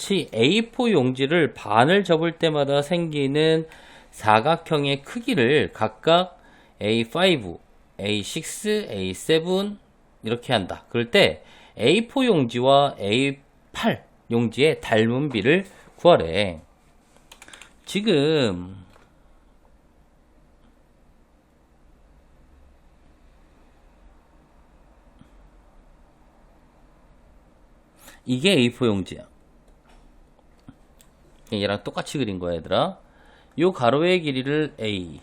A4 용지를 반을 접을 때마다 생기는 사각형의 크기를 각각 A5, A6, A7 이렇게 한다. 그럴 때 A4 용지와 A8 용지의 닮은 비를 구하래. 지금 이게 A4 용지야. 얘랑 똑같이 그린 거야, 얘들아. 요 가로의 길이를 A,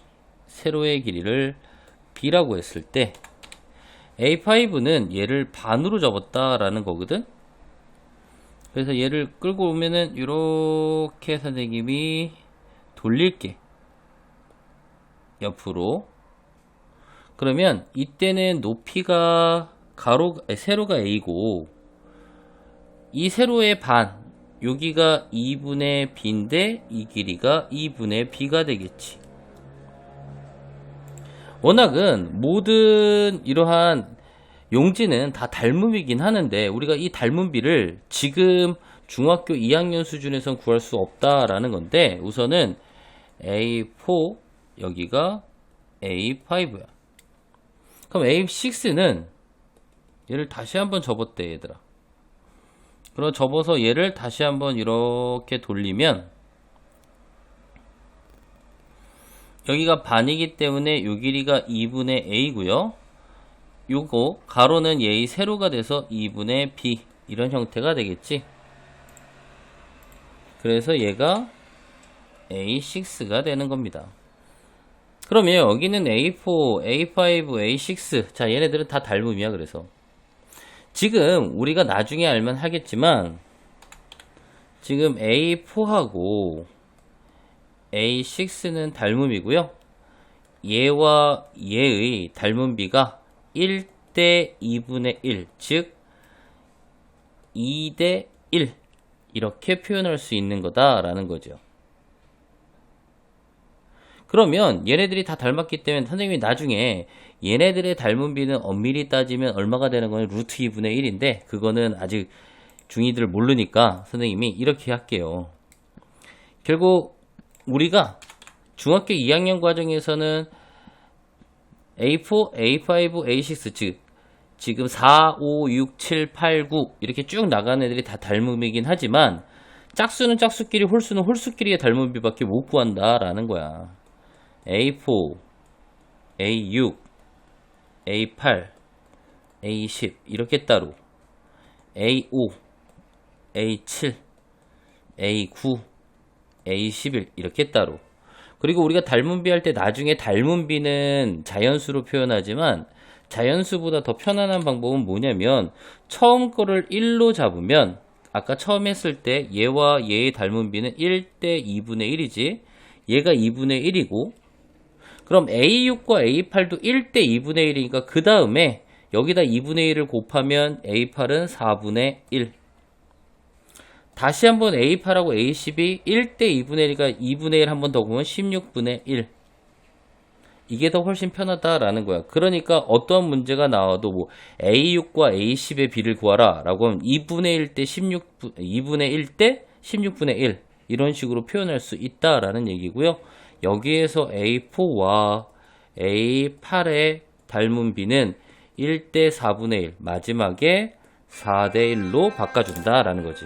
세로의 길이를 B라고 했을 때 A5는 얘를 반으로 접었다라는 거거든. 그래서 얘를 끌고 오면은 이렇게 선생님이 돌릴게. 옆으로. 그러면 이때는 높이가 가로 세로가 A고 이 세로의 반 여기가 2분의 b인데 이 길이가 2분의 b가 되겠지. 워낙은 모든 이러한 용지는 다 닮음이긴 하는데 우리가 이 닮음비를 지금 중학교 2학년 수준에선 구할 수 없다라는 건데 우선은 A4 여기가 A5야. 그럼 A6는 얘를 다시 한번 접었대 얘들아. 그럼 접어서 얘를 다시 한번 이렇게 돌리면 여기가 반이기 때문에 요 길이가 2분의 a고요. 요거 가로는 얘의 세로가 돼서 2분의 b 이런 형태가 되겠지. 그래서 얘가 a6가 되는 겁니다. 그러면 여기는 a4, a5, a6 자 얘네들은 다 닮음이야 그래서 지금 우리가 나중에 알면 하겠지만 지금 A4하고 A6는 닮음이고요. 얘와 얘의 닮음비가 1대 2분의 1, 즉 2대 1 이렇게 표현할 수 있는 거다라는 거죠. 그러면 얘네들이 다 닮았기 때문에 선생님이 나중에 얘네들의 닮은 비는 엄밀히 따지면 얼마가 되는 거는 루트 2분의 1인데 그거는 아직 중이들 모르니까 선생님이 이렇게 할게요. 결국 우리가 중학교 2학년 과정에서는 A4, A5, A6 즉 지금 4, 5, 6, 7, 8, 9 이렇게 쭉 나가는 애들이 다 닮음이긴 하지만 짝수는 짝수끼리 홀수는 홀수끼리의 닮음비밖에 못 구한다라는 거야. A4, A6, A8, A10 이렇게 따로. A5, A7, A9, A11 이렇게 따로. 그리고 우리가 닮은비 할 때 나중에 닮은비는 자연수로 표현하지만 자연수보다 더 편안한 방법은 뭐냐면 처음 거를 1로 잡으면 아까 처음 했을 때 얘와 얘의 닮은비는 1 대 2분의 1이지 얘가 2분의 1이고 그럼 A6과 A8도 1대 2분의 1이니까 그 다음에 여기다 2분의 1을 곱하면 A8은 4분의 1. 다시 한번 A8하고 A10이 1대 2분의 1이니까 2분의 1 한 번 더 보면 16분의 1. 이게 더 훨씬 편하다라는 거야. 그러니까 어떤 문제가 나와도 뭐 A6과 A10의 비를 구하라 라고 하면 2분의 1 대 16, 2분의 1 대 16분의 1 이런 식으로 표현할 수 있다라는 얘기고요. 여기에서 A4와 A8의 닮은 비는 1대 4분의 1 마지막에 4대 1로 바꿔준다라는 거지.